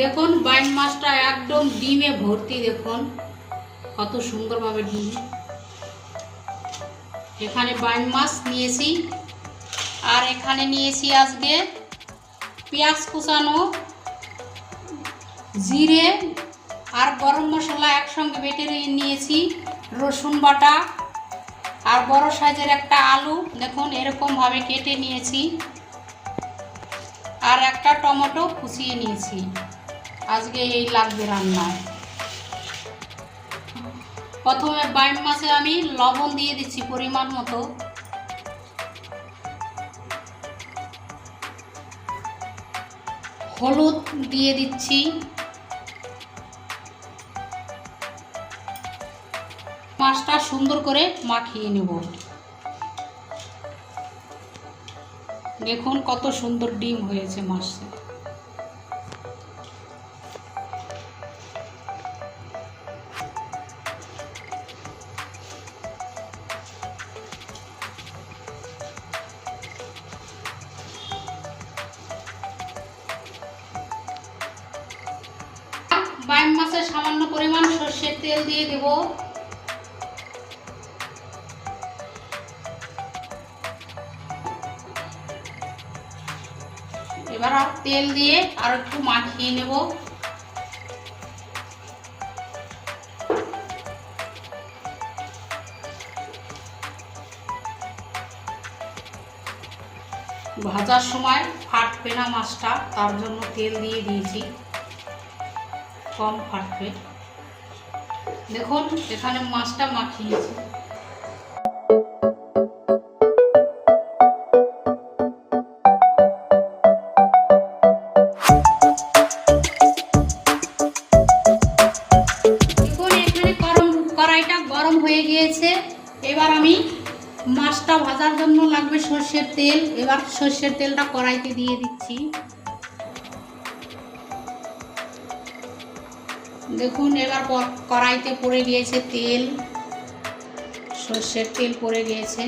দেখুন, বাইন মাছটা একদম ডিমে ভর্তি, দেখুন। কত সুন্দরভাবে ডিম। এখানে বাইন মাছ নিয়েছি। আর এখানে নিয়েছি আজকে পেঁয়াজ কুচানো, জিরে আর গরম মশলা একসঙ্গে বেটে নিয়েছি রসুন বাটা আর বড় সাইজের একটা আলু। দেখুন, এরকমভাবে কেটে নিয়েছি। আর একটা টমেটো কুচিয়ে নিয়েছি। আজকে এই লাগবে রান্নায় প্রথমে বাইম মাছে আমি লবণ দিয়ে দিচ্ছি পরিমাণ মতো। হলুদ দিয়ে দিচ্ছি। মাছটা সুন্দর করে মাখিয়ে নেব। দেখুন কত সুন্দর ডিম হয়েছে মাছে। বাইম মাছের সামান্য পরিমাণ সর্ষের তেল দিয়ে দেব। এবার তেল দিয়ে আর একটু মাখিয়ে নেব। ভাজার সময় ফাটবে না মাছটা, তার জন্য তেল দিয়ে দিয়েছি। কম ফাটবে দেখুন, এখানে মাছটা মাখিয়েছি। কড়াইটা গরম হয়ে গিয়েছে। এবার আমি মাছটা ভাজার জন্য লাগবে সর্ষের তেল। এবার সর্ষের তেলটা কড়াইতে দিয়ে দিচ্ছি। দেখুন, এবার কড়াইতে পড়ে গিয়েছে তেল। সর্ষের তেল পড়ে গিয়েছে।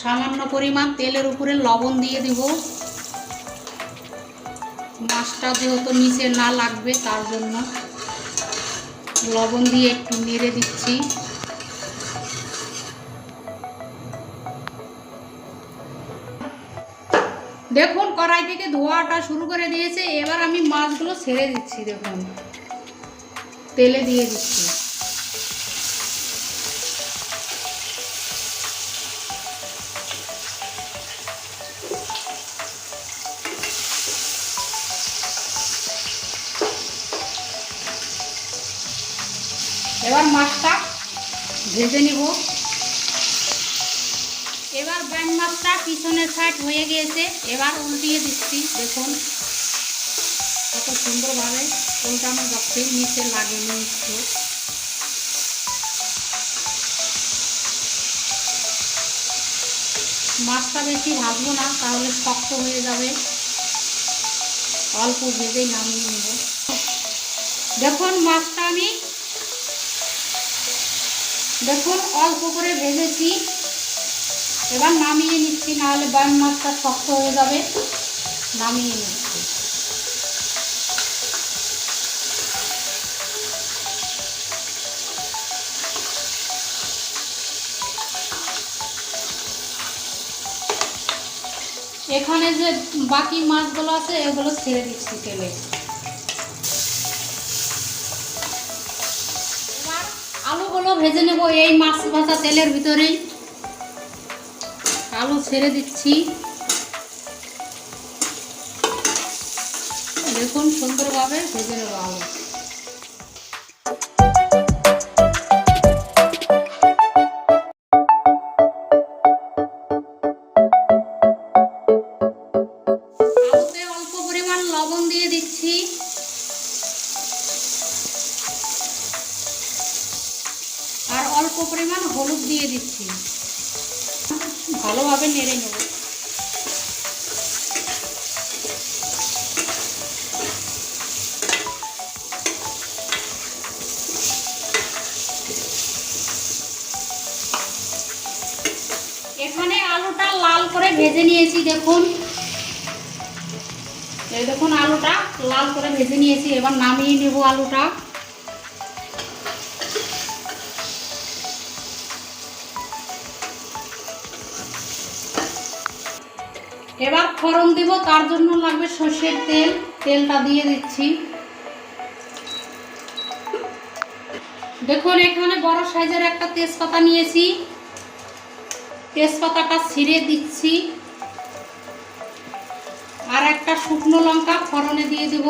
সামান্য পরিমাণ তেলের উপরে লবণ দিয়ে দিব। মাছটা যেহেতু নিচে না লাগবে, তার জন্য লবণ দিয়ে একটু নেড়ে দিচ্ছি। দেখুন কড়াই থেকে ধোয়াটা শুরু করে দিয়েছে, এবার আমি মাছগুলো ছেড়ে দিচ্ছি, দেখুন। তেলে দিয়ে দিচ্ছি। এবার মাছটা ভেজে নিব। এবার ব্যাং মাছটা পিছনের সাইড হয়ে গিয়েছে, এবার উল্টিয়ে দিচ্ছি, দেখুন। কত সুন্দরভাবে উল্টানো যাচ্ছে নিচে লাগেনি একটু মাছটা বেশি ভাজবো না, তাহলে শক্ত হয়ে যাবে। অল্প ভেজেই নামিয়ে নেব। দেখুন মাছটা আমি, দেখুন, অল্প করে ভেজেছি। এবার নামিয়ে নিচ্ছি, নাহলে বান মাছটা শক্ত হয়ে যাবে। নামিয়ে নিচ্ছি। এখানে যে বাকি মাছগুলো আছে, এগুলো ছেড়ে দিচ্ছি তেলে। আলুগুলো ভেজে নেব এই মাছ ভাজা তেলের ভিতরেই। আলু ছেড়ে দিচ্ছি। দেখুন সুন্দরভাবে ভেজে নেব আলু। ভেজে নিয়েছি, দেখুন। এই দেখুন আলুটা, লাল করে ভেজে নিয়েছি, এবার নামিয়ে নেব আলুটা। এবার ফোড়ন দিব, তার জন্য লাগবে সর্ষের তেল, তেলটা দিয়ে দিচ্ছি। দেখুন, এখানে বড় সাইজের একটা তেজপাতা নিয়েছি। তেজপাতাটা ছিঁড়ে দিচ্ছি। আর একটা শুকনো লঙ্কা ফোড়নে দিয়ে দেব।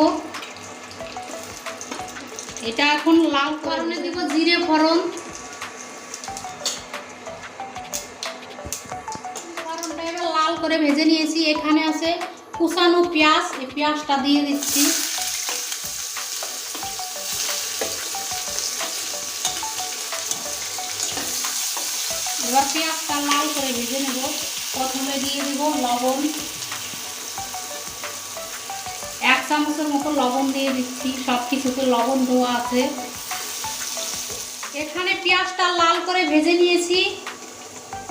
এটা এখন লাল ফোড়নে দিব, জিরে ফোড়ন। এবার লাল করে ভেজে নিয়েছি। এখানে আছে কুচানো পেঁয়াজ, এই পেঁয়াজটা দিয়ে দিচ্ছি এবার পেঁয়াজটা লাল করে ভেজে নেব। প্রথমে দিয়ে দেব লবণ। এক চামচের মতো লবণ দিয়ে দিচ্ছি সব কিছুতে লবণ দেওয়া আছে। এখানে পেঁয়াজটা লাল করে ভেজে নিয়েছি।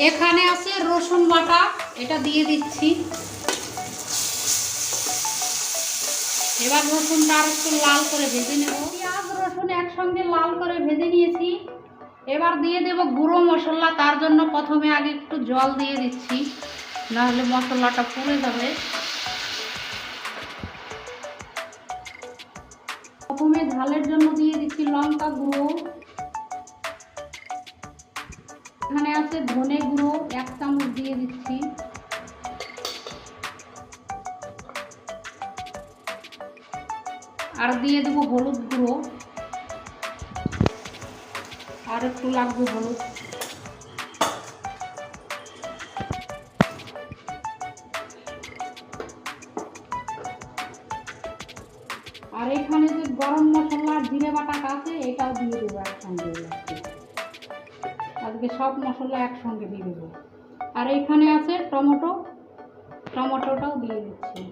এখানে আছে রসুন বাটা, এটা দিয়ে দিচ্ছি। এবার রসুনটা আর একটু লাল করে ভেজে নেব। পেঁয়াজ রসুন একসঙ্গে লাল করে ভেজে নিয়েছি। এবার দিয়ে দেব গুঁড়ো মশলা, তার জন্য প্রথমে আগে একটু জল দিয়ে দিচ্ছি। নাহলে মশলাটা পুড়ে যাবে। প্রথমে ঝালের জন্য দিয়ে দিচ্ছি লঙ্কা গুঁড়ো। এখানে আছে ধনে গুঁড়ো, এক চামচ দিয়ে দিচ্ছি। আর দিয়ে দেবো হলুদ গুঁড়ো। আর একটু লাগবে হলুদ। আর এখানে যে গরম মশলা, জিরে বাটাটা আছে, এটাও দিয়ে দেবো একসঙ্গে। আজকে সব মশলা একসঙ্গে দিয়ে দেবো। আর এখানে আছে টমেটো, টমেটোটাও দিয়ে দিচ্ছি।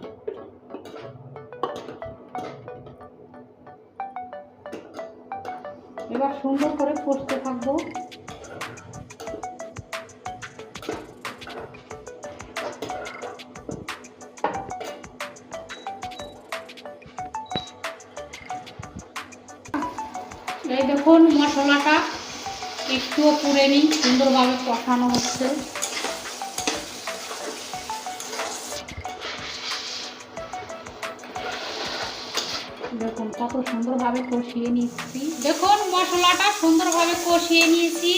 এবার সুন্দর করে কষতে থাকব। এই দেখুন মশলাটা একটুও পুড়ে নিই সুন্দরভাবে কষানো হচ্ছে। কত সুন্দরভাবে কষিয়ে নিচ্ছি। দেখুন, মশলাটা সুন্দরভাবে কষিয়ে নিয়েছি।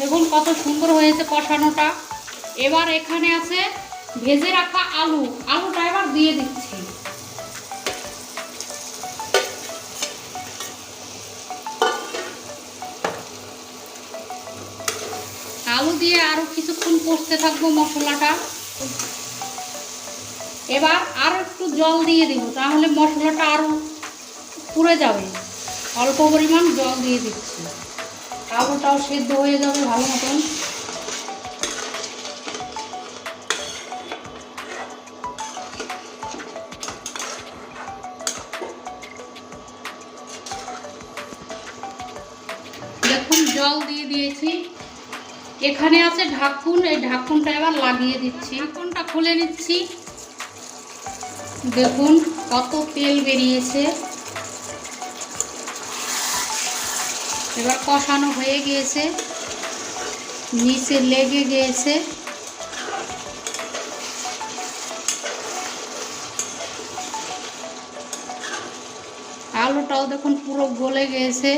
দেখুন কত সুন্দর হয়েছে কষানোটা। এবার এখানে আছে ভেজে রাখা আলু। আলুটা এবার দিয়ে দিচ্ছি। আলু দিয়ে আরও কিছুক্ষণ কষতে থাকব মশলাটা। এবার আর একটু জল দিয়ে দিব, তাহলে মশলাটা আরও পুড়ে যাবে। অল্প পরিমাণ জল দিয়ে দিচ্ছি। আলুটাও সেদ্ধ হয়ে যাবে ভালো মতন। দেখুন, জল দিয়ে দিয়েছি। এখানে আছে ঢাকুন, এই ঢাকুনটা এবার লাগিয়ে দিচ্ছি। ঢাকুনটা খুলে নিচ্ছি। দেখুন কত তেল বেরিয়েছে। এবার কষানো হয়ে গিয়েছে, নিচে লেগে গিয়েছে। আলুটাও দেখুন পুরো গলে গিয়েছে।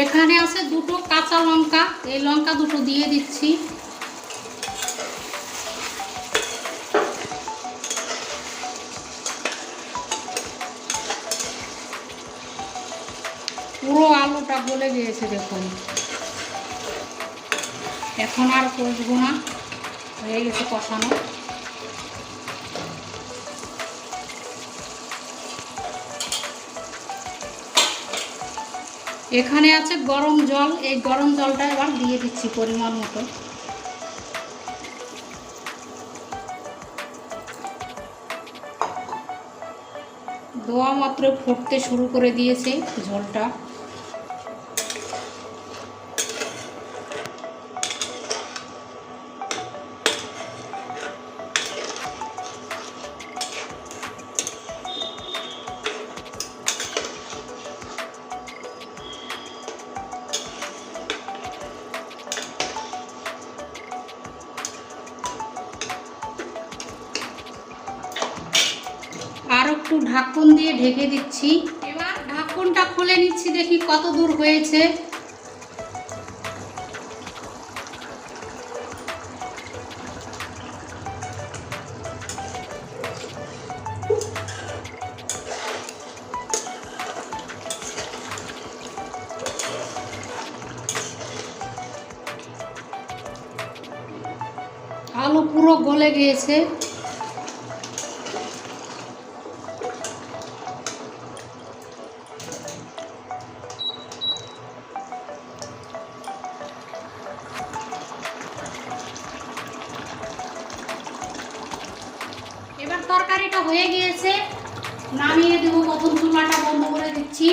এখানে আছে দুটো কাঁচা লঙ্কা। এই লঙ্কা দুটো দিয়ে দিচ্ছি। পুরো আলুটা গলে গিয়েছে দেখুন। এখন আর কষবো না। হয়ে গেছে কষানো। এখানে আছে গরম জল। এই গরম জলটা এবার দিয়ে দিচ্ছি পরিমাণ মতো। দোয়া মাত্র ফুটতে শুরু করে দিয়েছে ঝোলটা একটু ঢাকন দিয়ে ঢেকে দিচ্ছি। এবার ঢাকনটা খুলে নিচ্ছি, দেখি কত দূর হয়েছে। আলু পুরো গলে গিয়েছে। তরকারিটা হয়ে গিয়েছে। নামিয়ে দেবো প্রথম চুলাটা বন্ধ করে দিচ্ছি।